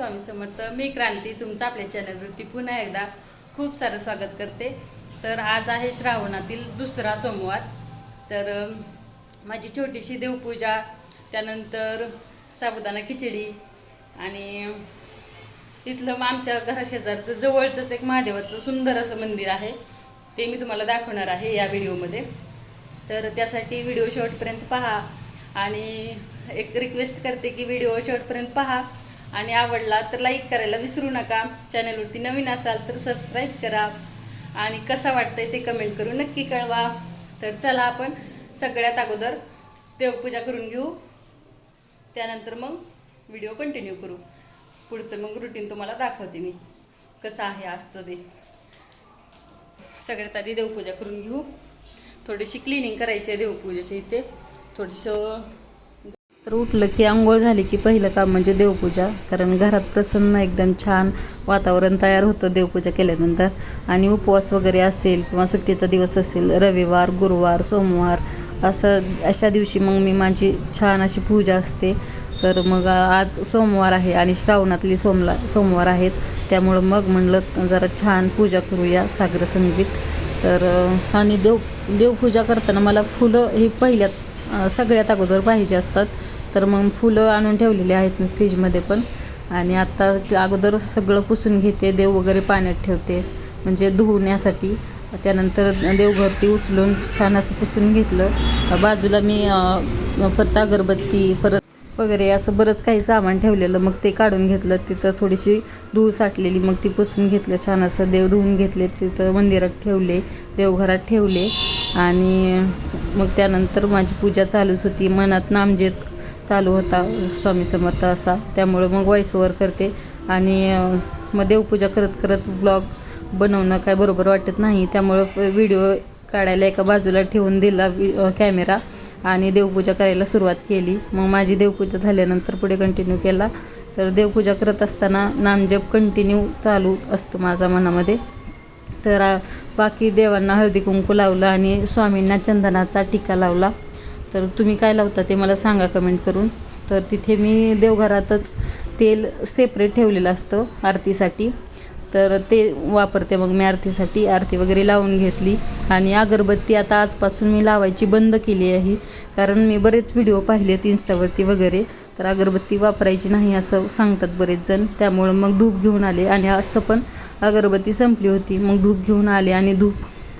स्वामी समर्थ मी क्रांती तुमचं आपल्या चॅनलवरती पुन्हा एकदा खूप सारं स्वागत करते. तर आज आहे श्रावणातील दुसरा सोमवार. तर माझी छोटीशी देवपूजा त्यानंतर साबुदाणा खिचडी आणि इथलं मग आमच्या घराशेजारचं जवळचंच एक महादेवाचं सुंदर असं मंदिर आहे. ते मी तुम्हाला दाखवणार आहे या व्हिडिओमध्ये. तर त्यासाठी व्हिडिओ शॉर्टपर्यंत पहा आणि एक रिक्वेस्ट करते की व्हिडिओ शॉर्टपर्यंत पहा. आणि आवडला तर लाईक करायला विसरू नका. चॅनलवरती नवीन असाल तर सबस्क्राईब करा. आणि कसा वाटतंय ते कमेंट करून नक्की कळवा. तर चला आपण सगळ्यात अगोदर देवपूजा करून घेऊ. त्यानंतर मग व्हिडिओ कंटिन्यू करू. पुढचं मग रुटीन तुम्हाला दाखवते मी. कसं आहे आजचं ते. सगळ्यात आधी देवपूजा करून घेऊ. थोडीशी क्लिनिंग करायची आहे देवपूजेच्या इथे. थोडीसं तर उठलं की आंघोळ झाली की पहिलं काम म्हणजे देवपूजा. कारण घरात प्रसन्न एकदम छान वातावरण तयार होतं देवपूजा केल्यानंतर. आणि उपवास वगैरे असेल किंवा सुट्टीचा दिवस असेल रविवार गुरुवार सोमवार असं अशा दिवशी मग मी माझी छान अशी पूजा असते. तर मग आज सोमवार आहे आणि श्रावणातली सोमला सोमवार आहेत. त्यामुळं मग म्हणलं जरा छान पूजा करूया सागर संगीत तर आणि देव देवपूजा करताना मला फुलं ही पहिल्यात सगळ्यात अगोदर पाहिजे असतात. तर मग फुलं आणून ठेवलेली आहेत मी फ्रीजमध्ये पण. आणि आत्ता अगोदर सगळं पुसून घेते देव वगैरे पाण्यात ठेवते. म्हणजे धुवण्यासाठी त्यानंतर देवघरती उचलून छान असं पुसून घेतलं. बाजूला मी परत अगरबत्ती परत वगैरे असं बरंच काही सामान ठेवलेलं. मग ते काढून घेतलं. तिथं थोडीशी धूळ साठलेली. मग ती पुसून घेतलं छान असं. देव धुवून घेतले. तिथं मंदिरात ठेवले. देवघरात ठेवले. आणि मग त्यानंतर माझी पूजा चालूच होती. मनात नामजेत चालू होता. स्वामी समर्थ असा. त्यामुळं मग व्हॉइस ओवर करते. आणि मग देवपूजा करत करत व्लॉग बनवणं काय बरोबर वाटत नाही. त्यामुळं व्हिडिओ काढायला एका बाजूला ठेवून दिला कॅमेरा आणि देवपूजा करायला सुरुवात केली. मग माझी देवपूजा झाल्यानंतर पुढे कंटिन्यू केला. तर देवपूजा करत असताना नामजप कंटिन्यू चालू असतो माझा मनामध्ये. तर बाकी देवांना हळदी कुंकू लावलं आणि स्वामींना चंदनाचा टिका लावला. तर तुम्ही काय लावता ते मला सांगा कमेंट करून. तर तिथे मी देवघरातच तेल सेपरेट ठेवलेलं असतं आरतीसाठी. तर ते वापरते. मग मी आरतीसाठी आरती वगैरे लावून घेतली. आणि अगरबत्ती आता आजपासून मी लावायची बंद केली आहे. कारण मी बरेच व्हिडिओ पाहिलेत इन्स्टावरती वगैरे. तर अगरबत्ती वापरायची नाही असं सांगतात बरेच जण. त्यामुळं मग धूप घेऊन आले. आणि असं पण अगरबत्ती संपली होती. मग धूप घेऊन आले आणि धूप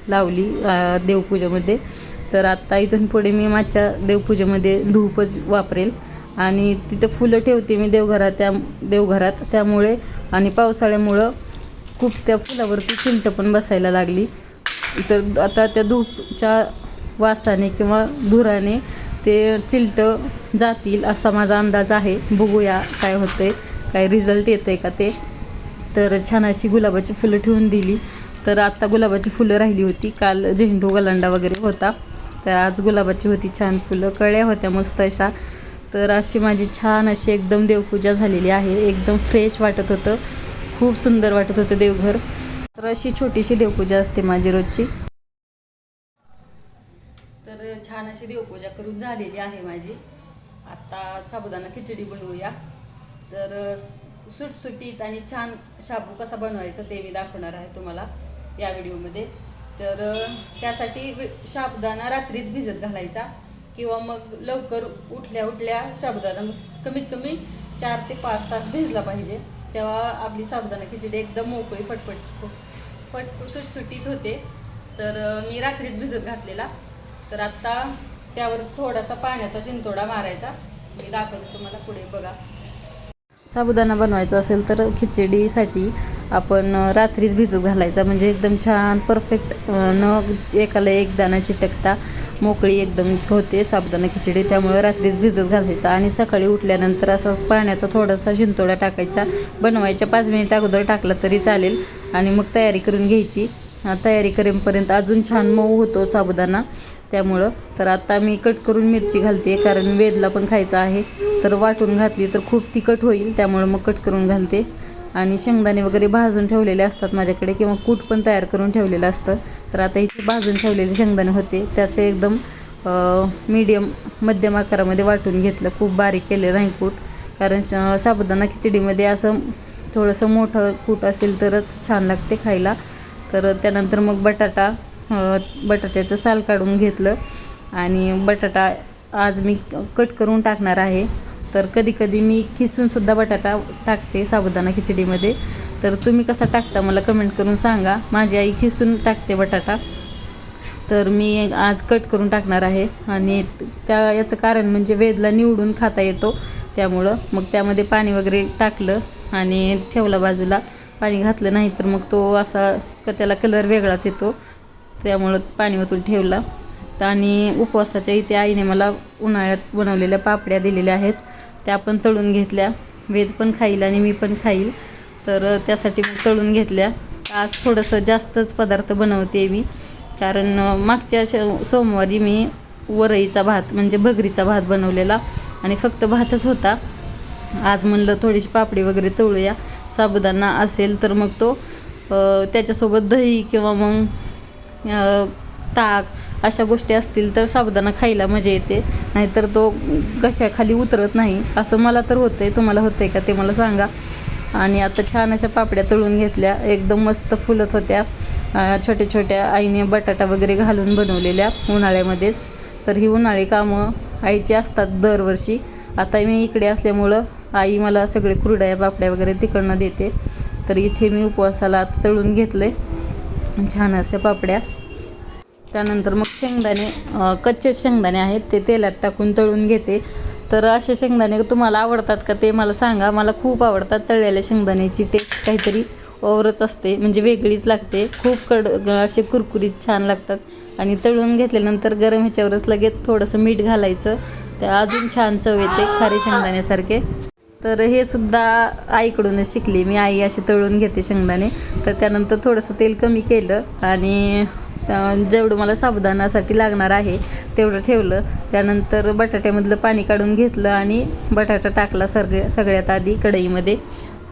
लावली देवपूजेमध्ये. तर आत्ता इथून पुढे मी माझ्या देवपूजेमध्ये धूपच वापरेल. आणि तिथं फुलं ठेवते मी देवघरात. त्या देवघरात. त्यामुळे आणि पावसाळ्यामुळं खूप त्या फुलावरती चिंट पण बसायला लागली. तर आता त्या धूपच्या वासाने किंवा धुराने ते चिलट जातील असा माझा अंदाज आहे. बघूया काय होतंय काय रिझल्ट येतं आहे का ते. तर छान अशी गुलाबाची फुलं ठेवून दिली. तर आत्ता गुलाबाची फुलं राहिली होती. काल झेंडू गलांडा वगैरे होता. तर आज गुलाबाची होती छान फुलं. कळ्या होत्या मस्त अशा. तर अशी माझी छान अशी एकदम देवपूजा झालेली आहे. एकदम फ्रेश वाटत होतं. खूप सुंदर वाटत होतं देवघर. तर अशी छोटीशी देवपूजा असते माझी रोजची. तर छान अशी देवपूजा करून झालेली आहे माझी. आता साबुदाणा खिचडी बनवूया. तर सुटसुटीत आणि छान शाबू कसा बनवायचा ते मी दाखवणार आहे तुम्हाला या व्हिडिओमध्ये. तर त्यासाठी वि- साबुदाणा रात्रीच भिजत घालायचा किंवा मग लवकर उठल्या उठल्या साबुदाणा कमीत कमी चार ते पाच तास भिजला पाहिजे. तेव्हा आपली साबुदाणा खिचडी एकदम मोकळी फटफट फट सुटसुटीत होते. तर मी रात्रीच भिजत घातलेला. तर आत्ता त्यावर थोडासा पाण्याचा शिंतोडा मारायचा. मी दाखवते तुम्हाला पुढे बघा. साबुदाणा बनवायचा असेल तर खिचडीसाठी आपण रात्रीच भिजत घालायचा. म्हणजे एकदम छान परफेक्ट न एकाला एक दाणा चिटकता. मोकळी एकदम होते साबुदाणा खिचडी त्यामुळे रात्रीच भिजत घालायचा आणि सकाळी उठल्यानंतर असं पाण्याचा थोडासा शिंतोडा टाकायचा. बनवायच्या पाच मिनिट अगोदर टाकला तरी चालेल आणि मग तयारी करून घ्यायची. तयारी करेपर्यंत अजून छान मऊ होतो साबुदाणा. त्यामुळं तर आता मी कट करून मिरची घालते कारण वेदला पण खायचं आहे. तर वाटून घातली तर खूप तिखट होईल त्यामुळं मग कट करून घालते. आणि शेंगदाणे वगैरे भाजून ठेवलेले असतात माझ्याकडे किंवा कूट पण तयार करून ठेवलेलं असतं. तर आता इथे भाजून ठेवलेले शेंगदाणे होते. त्याचे एकदम मीडियम मध्यम आकारामध्ये वाटून घेतलं. खूप बारीक केले नाही कूट. कारण श साबुदाणा खिचडीमध्ये असं थोडंसं मोठं कूट असेल तरच छान लागते खायला. तर त्यानंतर मग बटाटा बटाट्याचं साल काढून घेतलं. आणि बटाटा आज मी कट करून टाकणार आहे. तर कधी कधी मी खिसूनसुद्धा बटाटा टाकते साबुदाणा खिचडीमध्ये. तर तुम्ही कसा टाकता मला कमेंट करून सांगा. माझी आई खिसून टाकते बटाटा. तर मी आज कट करून टाकणार आहे. आणि त्या याचं कारण म्हणजे वेदला निवडून खाता येतो. त्यामुळं मग त्यामध्ये पाणी वगैरे टाकलं आणि ठेवला बाजूला. पाणी घातलं नाही तर मग तो असा क त्याला कलर वेगळाच येतो. त्यामुळं पाणी ओतून ठेवला. तर आणि उपवासाच्या इथे आईने मला उन्हाळ्यात बनवलेल्या पापड्या दिलेल्या आहेत. त्या पण तळून घेतल्या. वेद पण खाईल आणि मी पण खाईल. तर त्यासाठी मी तळून घेतल्या. आज थोडंसं जास्तच पदार्थ बनवते मी. कारण मागच्या श सोमवारी मी वरईचा भात म्हणजे भगरीचा भात बनवलेला आणि फक्त भातच होता. आज म्हणलं थोडीशी पापडी वगैरे तळूया. साबुदाणा असेल तर मग तो त्याच्यासोबत दही किंवा मग ताक अशा गोष्टी असतील तर साबुदाणा खायला मजा येते. नाहीतर तो कशाखाली उतरत नाही. असं मला तर होतं आहे तुम्हाला होतं आहे का ते मला सांगा. आणि आता छान अशा पापड्या तळून घेतल्या. एकदम मस्त फुलत होत्या. छोट्या छोट्या आईने बटाटा वगैरे घालून बनवलेल्या उन्हाळ्यामध्येच. तर ही उन्हाळी कामं आईची असतात दरवर्षी. आता मी इकडे असल्यामुळं आई मला सगळे कुरड्या पापड्या वगैरे तिकडनं देते. तर इथे मी उपवासाला आता तळून घेतले छान अशा पापड्या. त्यानंतर मग शेंगदाणे कच्चे शेंगदाणे आहेत ते तेलात टाकून तळून घेते. तर असे शेंगदाणे तुम्हाला आवडतात का ते मला सांगा. मला खूप आवडतात तळलेल्या शेंगदाण्याची टेस्ट काहीतरी ओवरच असते म्हणजे वेगळीच लागते. खूप कड असे कुरकुरीत छान लागतात. आणि तळून घेतल्यानंतर गरम ह्याच्यावरच लगेच थोडंसं मीठ घालायचं. त्या अजून छान चव येते खारे शेंगदाण्यासारखे. तर हे सुद्धा आईकडूनच शिकली. मी आई अशी तळून घेते शेंगदाणे. तर त्यानंतर थोडंसं तेल कमी केलं आणि जेवढं मला साबुदाणासाठी लागणार आहे तेवढं ठेवलं. त्यानंतर बटाट्यामधलं पाणी काढून घेतलं आणि बटाटा टाकला सगळ्या सगळ्यात आधी कढईमध्ये.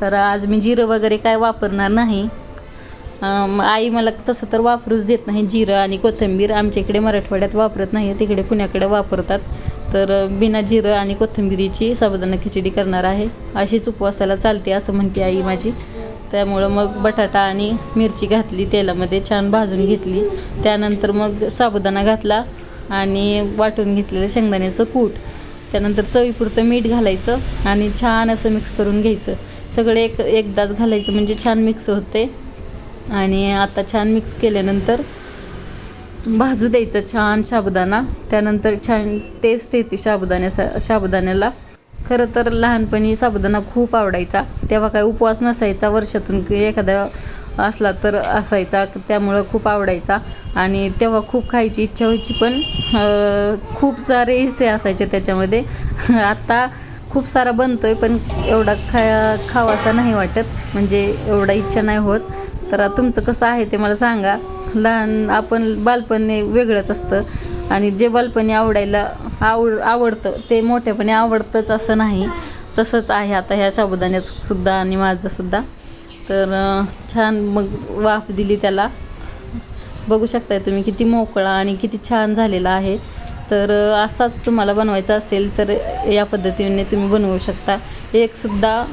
तर आज मी जिरं वगैरे काय वापरणार नाही. आई मला तसं तर वापरूच देत नाही जिरं आणि कोथिंबीर. आमच्या इकडे मराठवाड्यात वापरत नाही तिकडे पुण्याकडे वापरतात. तर बिना जिरं आणि कोथिंबीरीची साबुदाणा खिचडी करणार आहे. अशीच उपवासाला चालते असं म्हणते आई माझी. त्यामुळं मग बटाटा आणि मिरची घातली तेलामध्ये छान भाजून घेतली. त्यानंतर मग साबुदाणा घातला आणि वाटून घेतलेलं शेंगदाण्याचं कूट. त्यानंतर चवीपुरतं मीठ घालायचं आणि छान असं मिक्स करून घ्यायचं. सगळे एक एकदाच घालायचं म्हणजे छान मिक्स होते. आणि आता छान मिक्स केल्यानंतर भाजू द्यायचं छान साबुदाणा. त्यानंतर छान टेस्ट येते साबुदाण्यासा साबुदाण्याला. खरं तर लहानपणी साबुदाणा खूप आवडायचा. तेव्हा काय उपवास नसायचा वर्षातून एखादा असला तर असायचा त्यामुळं खूप आवडायचा. आणि तेव्हा खूप खायची इच्छा व्हायची पण खूप सारे हिस्से असायचे त्याच्यामध्ये. आत्ता खूप सारा बनतोय पण एवढा खा खावासा नाही वाटत. म्हणजे एवढा इच्छा नाही होत. तर तुमचं कसं आहे ते मला सांगा. लहान आपण बालपणी वेगळंच असतं. आणि जे बालपणी आवडायला आवड आवडतं ते मोठ्यापणे आवडतंच असं नाही. तसंच आहे आता ह्या साबुदाण्याचंसुद्धा आणि माझंसुद्धा तर छान मग वाफ दिली त्याला. बघू शकताय तुम्ही किती मोकळा आणि किती छान झालेला आहे. तर असाच तुम्हाला बनवायचा असेल तर या पद्धतीने तुम्ही बनवू शकता. एकसुद्धा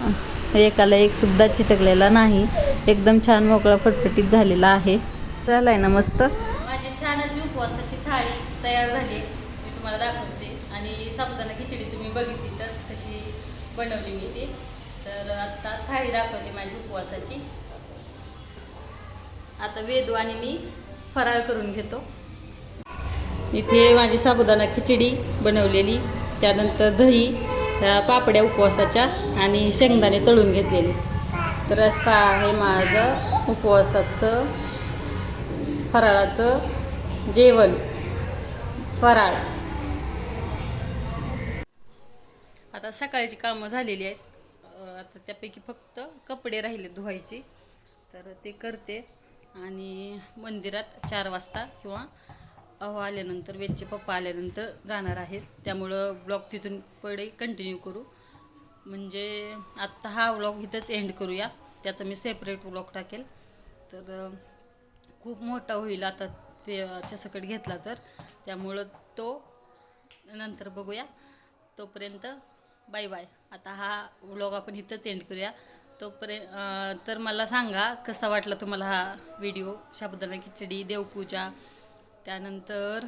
एकाला एकसुद्धा चिटकलेला नाही. एकदम छान मोकळा फटफटीत झालेला आहे. झालाय ना मस्त. माझी छान अशी उपवासाची थाळी तयार झाली मी तुम्हाला दाखवते. आणि साबुदाणा खिचडी तुम्ही बघितली तर कशी बनवली मी ती. तर आत्ता थाळी दाखवते माझी उपवासाची. आता वेदू आणि मी फराळ करून घेतो. इथे माझी साबुदाणा खिचडी बनवलेली. त्यानंतर दही ह्या पापड्या उपवासाच्या आणि शेंगदाणे तळून घेतलेले. तर असं आहे माझं उपवासाचं फराळाचं जेवण. फराळ. आता सकाळची कामं झालेली आहेत. आता त्यापैकी फक्त कपडे राहिले धुवायचे. तर ते करते. आणि मंदिरात चार वाजता किंवा अहो आल्यानंतर वेदचे पप्पा आल्यानंतर जाणार आहेत. त्यामुळं ब्लॉग तिथून पुढे कंटिन्यू करू. म्हणजे आत्ता हा व्लॉग इथंच एंड करूया. त्याचा मी सेपरेट व्लॉग टाकेल. तर खूप मोठा होईल आता ते घेतला तर. त्यामुळं तो नंतर बघूया. तोपर्यंत बाय बाय. आता हा व्लॉग आपण इथंच एंड करूया. तोपर्यंत तर मला सांगा कसा वाटला तुम्हाला हा व्हिडिओ शाबुदाना खिचडी देवपूजा. त्यानंतर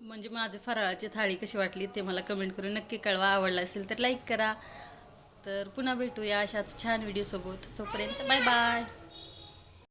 म्हणजे माझी फराळाची थाळी कशी वाटली ते मला कमेंट करून नक्की कळवा. आवडला असेल तर लाईक करा. तर पुन्हा भेटूया अशाच छान व्हिडिओसोबत तोपर्यंत बाय बाय.